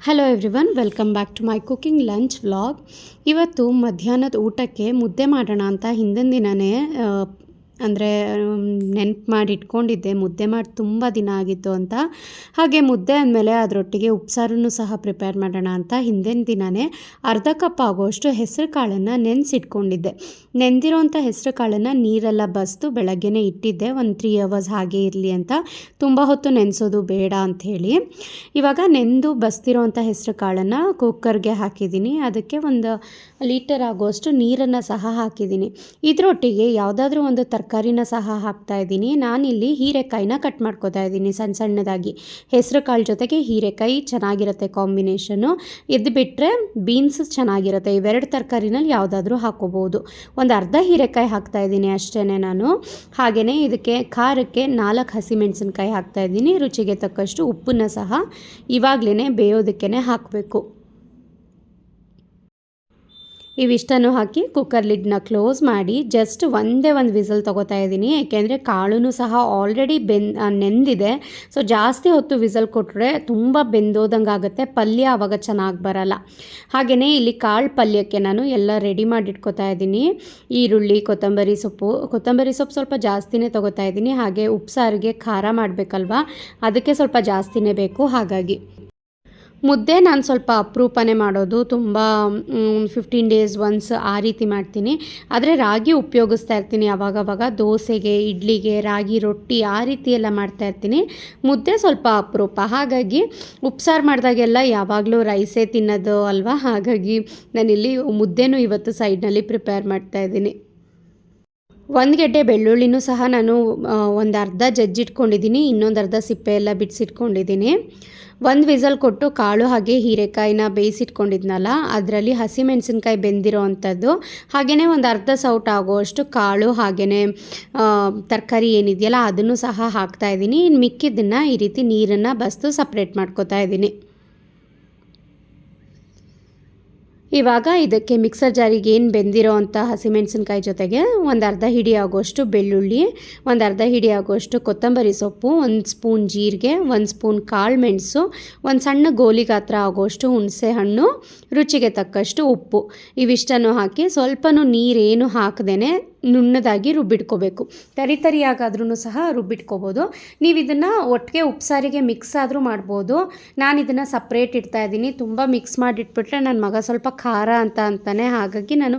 Hello everyone welcome back to my cooking lunch vlog ಇವತ್ತು ಮಧ್ಯಾಹ್ನದ ಊಟಕ್ಕೆ ಮುದ್ದೆ ಮಾಡೋಣ ಅಂತ ಹಿಂದಿನ ದಿನವೇ ಅಂದರೆ ನೆನ್ಪು ಮಾಡಿ ಇಟ್ಕೊಂಡಿದ್ದೆ. ಮುದ್ದೆ ಮಾಡಿ ತುಂಬ ದಿನ ಆಗಿತ್ತು ಅಂತ. ಹಾಗೆ ಮುದ್ದೆ ಅಂದಮೇಲೆ ಅದರೊಟ್ಟಿಗೆ ಉಪ್ಸಾರನ್ನು ಸಹ ಪ್ರಿಪೇರ್ ಮಾಡೋಣ ಅಂತ ಹಿಂದಿನ ದಿನವೇ ಅರ್ಧ ಕಪ್ ಆಗೋಷ್ಟು ಹೆಸರು ಕಾಳನ್ನು ನೆನೆಸಿಟ್ಕೊಂಡಿದ್ದೆ. ನೆಂದಿರೋಂಥ ಹೆಸರು ಕಾಳನ್ನು ನೀರೆಲ್ಲ ಬಸ್ದು ಬೆಳಗ್ಗೆನೇ ಇಟ್ಟಿದ್ದೆ. ಒಂದು ತ್ರೀ ಅವರ್ಸ್ ಹಾಗೆ ಇರಲಿ ಅಂತ. ತುಂಬ ಹೊತ್ತು ನೆನೆಸೋದು ಬೇಡ ಅಂಥೇಳಿ ಇವಾಗ ನೆಂದು ಬಸ್ತಿರೋಂಥ ಹೆಸರು ಕಾಳನ್ನು ಕುಕ್ಕರ್ಗೆ ಹಾಕಿದ್ದೀನಿ. ಅದಕ್ಕೆ ಒಂದು ಲೀಟರ್ ಆಗೋಷ್ಟು ನೀರನ್ನು ಸಹ ಹಾಕಿದ್ದೀನಿ. ಇದರೊಟ್ಟಿಗೆ ಯಾವುದಾದ್ರೂ ಒಂದು ತರಕಾರಿನ ಸಹ ಹಾಕ್ತಾ ಇದ್ದೀನಿ. ನಾನಿಲ್ಲಿ ಹೀರೆಕಾಯಿನ ಕಟ್ ಮಾಡ್ಕೋತಾ ಇದ್ದೀನಿ ಸಣ್ಣ ಸಣ್ಣದಾಗಿ. ಹೆಸರು ಕಾಳು ಜೊತೆಗೆ ಹೀರೆಕಾಯಿ ಚೆನ್ನಾಗಿರುತ್ತೆ ಕಾಂಬಿನೇಷನ್ನು ಇದು ಬಿಟ್ಟರೆ ಬೀನ್ಸ್ ಚೆನ್ನಾಗಿರುತ್ತೆ. ಇವೆರಡು ತರಕಾರಿನಲ್ಲಿ ಯಾವುದಾದ್ರೂ ಹಾಕೋಬೋದು ಒಂದು ಅರ್ಧ ಹೀರೆಕಾಯಿ ಹಾಕ್ತಾ ಇದ್ದೀನಿ ಅಷ್ಟೇ ನಾನು. ಹಾಗೆಯೇ ಇದಕ್ಕೆ ಖಾರಕ್ಕೆ ನಾಲ್ಕು ಹಸಿಮೆಣಸಿನ್ಕಾಯಿ ಹಾಕ್ತಾ ಇದ್ದೀನಿ. ರುಚಿಗೆ ತಕ್ಕಷ್ಟು ಉಪ್ಪನ್ನು ಸಹ ಇವಾಗಲೇ ಬೇಯೋದಕ್ಕೇ ಹಾಕಬೇಕು. ಇವಿಷ್ಟನ್ನು ಹಾಕಿ ಕುಕ್ಕರ್ ಲಿಡ್ನ ಕ್ಲೋಸ್ ಮಾಡಿ ಜಸ್ಟ್ ಒಂದೇ ಒಂದು ವಿಸಲ್ ತೊಗೋತಾ ಇದ್ದೀನಿ. ಏಕೆಂದರೆ ಕಾಳು ಸಹ ಆಲ್ರೆಡಿ ಬೆನ್ ನೆಂದಿದೆ. ಸೊ ಜಾಸ್ತಿ ಹೊತ್ತು ವಿಸಲ್ ಕೊಟ್ಟರೆ ತುಂಬ ಬೆಂದೋದಂಗೆ ಆಗುತ್ತೆ. ಪಲ್ಯ ಆವಾಗ ಚೆನ್ನಾಗಿ ಬರಲ್ಲ. ಹಾಗೆಯೇ ಇಲ್ಲಿ ಕಾಳು ಪಲ್ಯಕ್ಕೆ ನಾನು ಎಲ್ಲ ರೆಡಿ ಮಾಡಿ ಇಟ್ಕೋತಾ ಇದ್ದೀನಿ. ಈರುಳ್ಳಿ, ಕೊತ್ತಂಬರಿ ಸೊಪ್ಪು ಕೊತ್ತಂಬರಿ ಸೊಪ್ಪು ಸ್ವಲ್ಪ ಜಾಸ್ತಿನೇ ತೊಗೋತಾ ಇದ್ದೀನಿ. ಹಾಗೆ ಉಪ್ಸಾರಿಗೆ ಖಾರ ಮಾಡಬೇಕಲ್ವಾ? ಅದಕ್ಕೆ ಸ್ವಲ್ಪ ಜಾಸ್ತಿನೇ ಬೇಕು. ಹಾಗಾಗಿ ಮುದ್ದೆ ನಾನು ಸ್ವಲ್ಪ ಅಪರೂಪನೇ ಮಾಡೋದು ತುಂಬ ಫಿಫ್ಟೀನ್ ಡೇಸ್ ಒನ್ಸ್ ಆ ರೀತಿ ಮಾಡ್ತೀನಿ. ಆದರೆ ರಾಗಿ ಉಪಯೋಗಿಸ್ತಾ ಇರ್ತೀನಿ ಅವಾಗವಾಗ. ದೋಸೆಗೆ, ಇಡ್ಲಿಗೆ, ರಾಗಿ, ರೊಟ್ಟಿ ಆ ರೀತಿ ಎಲ್ಲ ಮಾಡ್ತಾ ಇರ್ತೀನಿ. ಮುದ್ದೆ ಸ್ವಲ್ಪ ಅಪರೂಪ. ಹಾಗಾಗಿ ಉಪ್ಸಾರು ಮಾಡಿದಾಗೆಲ್ಲ ಯಾವಾಗಲೂ ರೈಸೇ ತಿನ್ನೋದು ಅಲ್ವಾ? ಹಾಗಾಗಿ ನಾನಿಲ್ಲಿ ಮುದ್ದೆನೂ ಇವತ್ತು ಸೈಡ್ನಲ್ಲಿ ಪ್ರಿಪೇರ್ ಮಾಡ್ತಾ ಇದ್ದೀನಿ. ಒಂದು ಗೆಡ್ಡೆ ಬೆಳ್ಳುಳ್ಳಿನೂ ಸಹ ನಾನು ಒಂದು ಅರ್ಧ ಜಜ್ಜಿಟ್ಕೊಂಡಿದ್ದೀನಿ ಇನ್ನೊಂದು ಅರ್ಧ ಸಿಪ್ಪೆ ಎಲ್ಲ ಬಿಡಿಸಿಟ್ಕೊಂಡಿದ್ದೀನಿ. ಒಂದು ವಿಸಲ್ ಕೊಟ್ಟು ಕಾಳು ಹಾಗೆ ಹೀರೆಕಾಯಿನ ಬೇಯಿಸಿಟ್ಕೊಂಡಿದ್ನಲ್ಲ, ಅದರಲ್ಲಿ ಹಸಿಮೆಣಸಿನ್ಕಾಯಿ ಬೆಂದಿರೋ ಅಂಥದ್ದು. ಹಾಗೆಯೇ ಒಂದು ಅರ್ಧ ಸೌಟ್ ಆಗುವಷ್ಟು ಕಾಳು ಹಾಗೆಯೇ ತರಕಾರಿ ಏನಿದೆಯಲ್ಲ, ಅದನ್ನು ಸಹ ಹಾಕ್ತಾಯಿದ್ದೀನಿ ಇನ್ನು ಮಿಕ್ಕಿದ್ದನ್ನು ಈ ರೀತಿ ನೀರನ್ನು ಬಸ್ತು ಸಪ್ರೇಟ್ ಮಾಡ್ಕೋತಾ ಇದ್ದೀನಿ. ಇವಾಗ ಇದಕ್ಕೆ ಮಿಕ್ಸರ್ ಜಾರಿಗೆ ಏನು ಬೆಂದಿರೋ ಅಂಥ ಹಸಿಮೆಣಸಿನ್ಕಾಯಿ ಜೊತೆಗೆ ಒಂದು ಅರ್ಧ ಹಿಡಿ ಆಗೋಷ್ಟು ಬೆಳ್ಳುಳ್ಳಿ, ಒಂದು ಅರ್ಧ ಹಿಡಿ ಆಗೋಷ್ಟು ಕೊತ್ತಂಬರಿ ಸೊಪ್ಪು, ಒಂದು ಸ್ಪೂನ್ ಜೀರಿಗೆ, ಒಂದು ಸ್ಪೂನ್ ಕಾಳು ಮೆಣಸು, ಒಂದು ಸಣ್ಣ ಗೋಲಿ ಗಾತ್ರ ಆಗೋಷ್ಟು ಹುಣಸೆ ಹಣ್ಣು, ರುಚಿಗೆ ತಕ್ಕಷ್ಟು ಉಪ್ಪು. ಇವಿಷ್ಟನ್ನು ಹಾಕಿ ಸ್ವಲ್ಪನೂ ನೀರೇನು ಹಾಕದೇ ನುಣ್ಣದಾಗಿ ರುಬ್ಬಿಟ್ಕೋಬೇಕು. ತರಿ ತರಿಯಾಗಾದ್ರೂ ಸಹ ರುಬ್ಬಿಟ್ಕೋಬೋದು. ನೀವು ಇದನ್ನು ಒಟ್ಟಿಗೆ ಉಪ್ಸಾರಿಗೆ ಮಿಕ್ಸ್ ಆದರೂ ಮಾಡ್ಬೋದು. ನಾನು ಇದನ್ನು ಸಪ್ರೇಟ್ ಇಡ್ತಾ ಇದ್ದೀನಿ. ತುಂಬ ಮಿಕ್ಸ್ ಮಾಡಿಟ್ಬಿಟ್ರೆ ನನ್ನ ಮಗ ಸ್ವಲ್ಪ ಖಾರ ಅಂತ ಅಂತಾನೆ. ಹಾಗಾಗಿ ನಾನು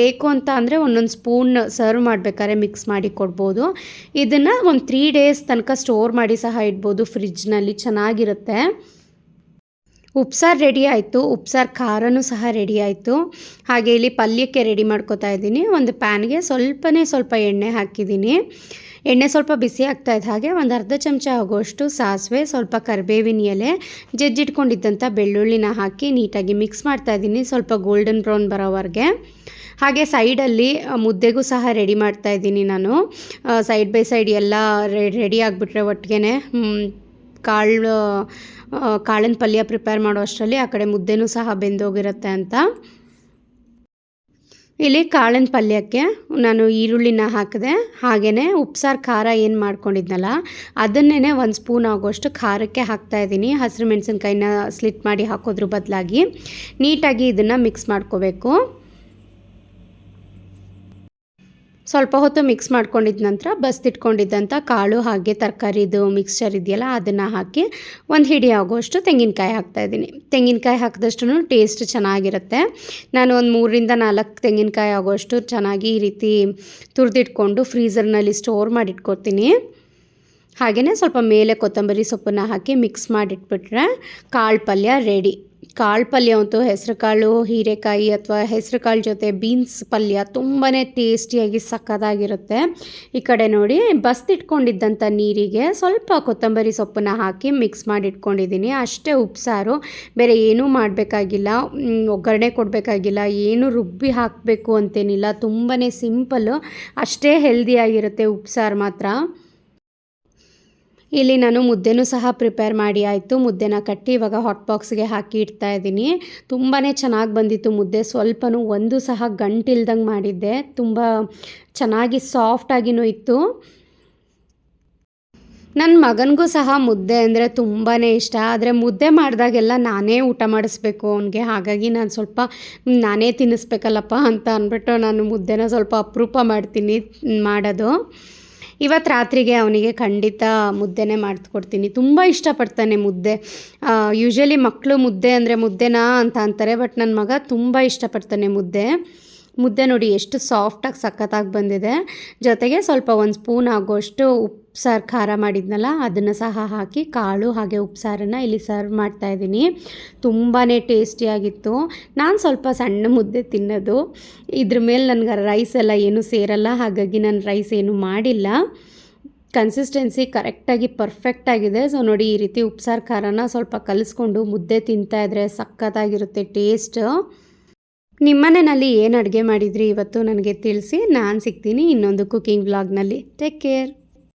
ಬೇಕು ಅಂತ ಅಂದರೆ ಒಂದೊಂದು ಸ್ಪೂನ್ ಸರ್ವ್ ಮಾಡಬೇಕಾದ್ರೆ ಮಿಕ್ಸ್ ಮಾಡಿ ಕೊಡ್ಬೋದು. ಇದನ್ನು ಒಂದು ತ್ರೀ ಡೇಸ್ ತನಕ ಸ್ಟೋರ್ ಮಾಡಿ ಸಹ ಇಡ್ಬೋದು. ಫ್ರಿಜ್ನಲ್ಲಿ ಚೆನ್ನಾಗಿರುತ್ತೆ. ಉಪ್ಸಾರು ರೆಡಿ ಆಯಿತು. ಉಪ್ಸಾರು ಖಾರನೂ ಸಹ ರೆಡಿ ಆಯಿತು. ಹಾಗೆ ಇಲ್ಲಿ ಪಲ್ಯಕ್ಕೆ ರೆಡಿ ಮಾಡ್ಕೋತಾ ಇದ್ದೀನಿ. ಒಂದು ಪ್ಯಾನ್ಗೆ ಸ್ವಲ್ಪನೇ ಸ್ವಲ್ಪ ಎಣ್ಣೆ ಹಾಕಿದ್ದೀನಿ. ಎಣ್ಣೆ ಸ್ವಲ್ಪ ಬಿಸಿ ಆಗ್ತಾ ಇದ್ದ ಹಾಗೆ ಒಂದು ಅರ್ಧ ಚಮಚ ಆಗೋಷ್ಟು ಸಾಸಿವೆ, ಸ್ವಲ್ಪ ಕರಿಬೇವಿನ ಎಲೆ, ಜಜ್ಜಿಟ್ಕೊಂಡಿದ್ದಂಥ ಬೆಳ್ಳುಳ್ಳಿನ ಹಾಕಿ ನೀಟಾಗಿ ಮಿಕ್ಸ್ ಮಾಡ್ತಾ ಇದ್ದೀನಿ. ಸ್ವಲ್ಪ ಗೋಲ್ಡನ್ ಬ್ರೌನ್ ಬರೋವರೆಗೆ. ಹಾಗೆ ಸೈಡಲ್ಲಿ ಮುದ್ದೆಗೂ ಸಹ ರೆಡಿ ಮಾಡ್ತಾ ಇದ್ದೀನಿ ನಾನು. ಸೈಡ್ ಬೈ ಸೈಡ್ ಎಲ್ಲ ರೆಡಿ ಆಗಿಬಿಟ್ರೆ ಒಟ್ಟಿಗೆ ಕಾಳು ಕಾಳಿನ ಪಲ್ಯ ಪ್ರಿಪೇರ್ ಮಾಡೋ ಅಷ್ಟರಲ್ಲಿ ಆ ಕಡೆ ಮುದ್ದೆನೂ ಸಹ ಬೆಂದೋಗಿರುತ್ತೆ ಅಂತ. ಇಲ್ಲಿ ಕಾಳಿನ ಪಲ್ಯಕ್ಕೆ ನಾನು ಈರುಳ್ಳಿನ ಹಾಕಿದೆ. ಹಾಗೆಯೇ ಉಪ್ಸಾರು ಖಾರ ಏನು ಮಾಡ್ಕೊಂಡಿದ್ನಲ್ಲ ಅದನ್ನೇ ಒಂದು ಸ್ಪೂನ್ ಆಗೋಷ್ಟು ಖಾರಕ್ಕೆ ಹಾಕ್ತಾಯಿದ್ದೀನಿ ಹಸಿರು ಮೆಣಸಿನ್ಕಾಯಿನ ಸ್ಲಿಟ್ ಮಾಡಿ ಹಾಕೋದ್ರ ಬದಲಾಗಿ ನೀಟಾಗಿ ಇದನ್ನು ಮಿಕ್ಸ್ ಮಾಡ್ಕೋಬೇಕು. ಸ್ವಲ್ಪ ಹೊತ್ತು ಮಿಕ್ಸ್ ಮಾಡ್ಕೊಂಡಿದ್ದ ನಂತರ ಬಸ್ದಿಟ್ಕೊಂಡಿದ್ದಂಥ ಕಾಳು ಹಾಗೆ ತರಕಾರಿದು ಮಿಕ್ಸ್ಚರ್ ಇದೆಯಲ್ಲ ಅದನ್ನು ಹಾಕಿ ಒಂದು ಹಿಡಿ ಆಗೋಷ್ಟು ತೆಂಗಿನಕಾಯಿ ಹಾಕ್ತಾಯಿದ್ದೀನಿ ತೆಂಗಿನಕಾಯಿ ಹಾಕಿದಷ್ಟು ಟೇಸ್ಟ್ ಚೆನ್ನಾಗಿರುತ್ತೆ. ನಾನು ಒಂದು ಮೂರರಿಂದ ನಾಲ್ಕು ತೆಂಗಿನಕಾಯಿ ಆಗೋಷ್ಟು ಚೆನ್ನಾಗಿ ಈ ರೀತಿ ತುರಿದಿಟ್ಕೊಂಡು ಫ್ರೀಝರ್ನಲ್ಲಿ ಸ್ಟೋರ್ ಮಾಡಿಟ್ಕೊತೀನಿ. ಹಾಗೆಯೇ ಸ್ವಲ್ಪ ಮೇಲೆ ಕೊತ್ತಂಬರಿ ಸೊಪ್ಪನ್ನು ಹಾಕಿ ಮಿಕ್ಸ್ ಮಾಡಿಟ್ಬಿಟ್ರೆ ಕಾಳು ಪಲ್ಯ ರೆಡಿ ಕಾಳು ಪಲ್ಯ ಅಂತೂ ಹೆಸರು ಕಾಳು ಹೀರೆಕಾಯಿ ಅಥವಾ ಹೆಸರು ಕಾಳು ಜೊತೆ ಬೀನ್ಸ್ ಪಲ್ಯ ತುಂಬಾ ಟೇಸ್ಟಿಯಾಗಿ ಸಕ್ಕದಾಗಿರುತ್ತೆ ಈ ಕಡೆ ನೋಡಿ ಬಸ್ತಿಟ್ಕೊಂಡಿದ್ದಂಥ ನೀರಿಗೆ ಸ್ವಲ್ಪ ಕೊತ್ತಂಬರಿ ಸೊಪ್ಪನ್ನ ಹಾಕಿ ಮಿಕ್ಸ್ ಮಾಡಿಟ್ಕೊಂಡಿದ್ದೀನಿ. ಅಷ್ಟೇ ಉಪ್ಸಾರು, ಬೇರೆ ಏನೂ ಮಾಡಬೇಕಾಗಿಲ್ಲ. ಒಗ್ಗರಣೆ ಕೊಡಬೇಕಾಗಿಲ್ಲ. ಏನು ರುಬ್ಬಿ ಹಾಕಬೇಕು ಅಂತೇನಿಲ್ಲ. ತುಂಬಾ ಸಿಂಪಲ್ಲು, ಅಷ್ಟೇ ಹೆಲ್ದಿಯಾಗಿರುತ್ತೆ ಉಪ್ಸಾರು ಮಾತ್ರ. ಇಲ್ಲಿ ನಾನು ಮುದ್ದೆನೂ ಸಹ ಪ್ರಿಪೇರ್ ಮಾಡಿ ಆಯಿತು. ಮುದ್ದೆನ ಕಟ್ಟಿ ಇವಾಗ ಹಾಟ್ ಬಾಕ್ಸ್ಗೆ ಹಾಕಿ ಇಡ್ತಾ ಇದ್ದೀನಿ. ತುಂಬಾ ಚೆನ್ನಾಗಿ ಬಂದಿತ್ತು ಮುದ್ದೆ. ಸ್ವಲ್ಪನೂ ಒಂದು ಸಹ ಗಂಟಿಲ್ದಂಗೆ ಮಾಡಿದ್ದೆ. ತುಂಬ ಚೆನ್ನಾಗಿ ಸಾಫ್ಟಾಗಿನೂ ಇತ್ತು. ನನ್ನ ಮಗನಿಗೂ ಸಹ ಮುದ್ದೆ ಅಂದರೆ ತುಂಬಾ ಇಷ್ಟ. ಆದರೆ ಮುದ್ದೆ ಮಾಡಿದಾಗೆಲ್ಲ ನಾನೇ ಊಟ ಮಾಡಿಸ್ಬೇಕು ಅವನಿಗೆ. ಹಾಗಾಗಿ ನಾನು ಸ್ವಲ್ಪ, ನಾನೇ ತಿನ್ನಿಸ್ಬೇಕಲ್ಲಪ್ಪ ಅಂತ ಅಂದ್ಬಿಟ್ಟು ನಾನು ಮುದ್ದೆನ ಸ್ವಲ್ಪ ಅಪರೂಪ ಮಾಡ್ತೀನಿ, ಮಾಡೋದು. ಇವತ್ತು ರಾತ್ರಿಗೆ ಅವನಿಗೆ ಖಂಡಿತ ಮುದ್ದೆನೇ ಮಾಡಿಕೊಡ್ತೀನಿ. ತುಂಬ ಇಷ್ಟಪಡ್ತಾನೆ ಮುದ್ದೆ. ಯೂಶ್ವಲಿ ಮಕ್ಕಳು ಮುದ್ದೆ ಅಂದರೆ ಮುದ್ದೆನಾ ಅಂತ ಅಂತಾರೆ ಬಟ್ ನನ್ನ ಮಗ ತುಂಬ ಇಷ್ಟಪಡ್ತಾನೆ ಮುದ್ದೆ. ಮುದ್ದೆ ನೋಡಿ ಎಷ್ಟು ಸಾಫ್ಟಾಗಿ ಸಖತ್ತಾಗಿ ಬಂದಿದೆ. ಜೊತೆಗೆ ಸ್ವಲ್ಪ ಒಂದು ಸ್ಪೂನ್ ಆಗೋಷ್ಟು ಉಪ್ಸಾರು ಖಾರ ಮಾಡಿದ್ನಲ್ಲ, ಅದನ್ನು ಸಹ ಹಾಕಿ ಕಾಳು ಹಾಗೆ ಉಪ್ಸಾರನ್ನು ಇಲ್ಲಿ ಸರ್ವ್ ಮಾಡ್ತಾಯಿದ್ದೀನಿ ತುಂಬಾ ಟೇಸ್ಟಿಯಾಗಿತ್ತು ನಾನು ಸ್ವಲ್ಪ ಸಣ್ಣ ಮುದ್ದೆ ತಿನ್ನೋದು. ಇದ್ರ ಮೇಲೆ ನನಗೆ ರೈಸ್ ಎಲ್ಲ ಏನೂ ಸೇರಲ್ಲ, ಹಾಗಾಗಿ ನಾನು ರೈಸ್ ಏನು ಮಾಡಿಲ್ಲ. ಕನ್ಸಿಸ್ಟೆನ್ಸಿ ಕರೆಕ್ಟಾಗಿ ಪರ್ಫೆಕ್ಟಾಗಿದೆ ಸೊ ನೋಡಿ ಈ ರೀತಿ ಉಪ್ಸಾರು ಖಾರನ ಸ್ವಲ್ಪ ಕಲಿಸ್ಕೊಂಡು ಮುದ್ದೆ ತಿಂತಾಯಿದ್ರೆ ಸಖತ್ತಾಗಿರುತ್ತೆ ಟೇಸ್ಟ್ ನಿಮ್ಮನೆಯಲ್ಲಿ ಏನು ಅಡುಗೆ ಮಾಡಿದ್ರಿ ಇವತ್ತು ನನಗೆ ತಿಳಿಸಿ ನಾನು ಸಿಗ್ತೀನಿ ಇನ್ನೊಂದು ಕುಕಿಂಗ್ ವ್ಲಾಗ್ನಲ್ಲಿ ಟೇಕ್ ಕೇರ್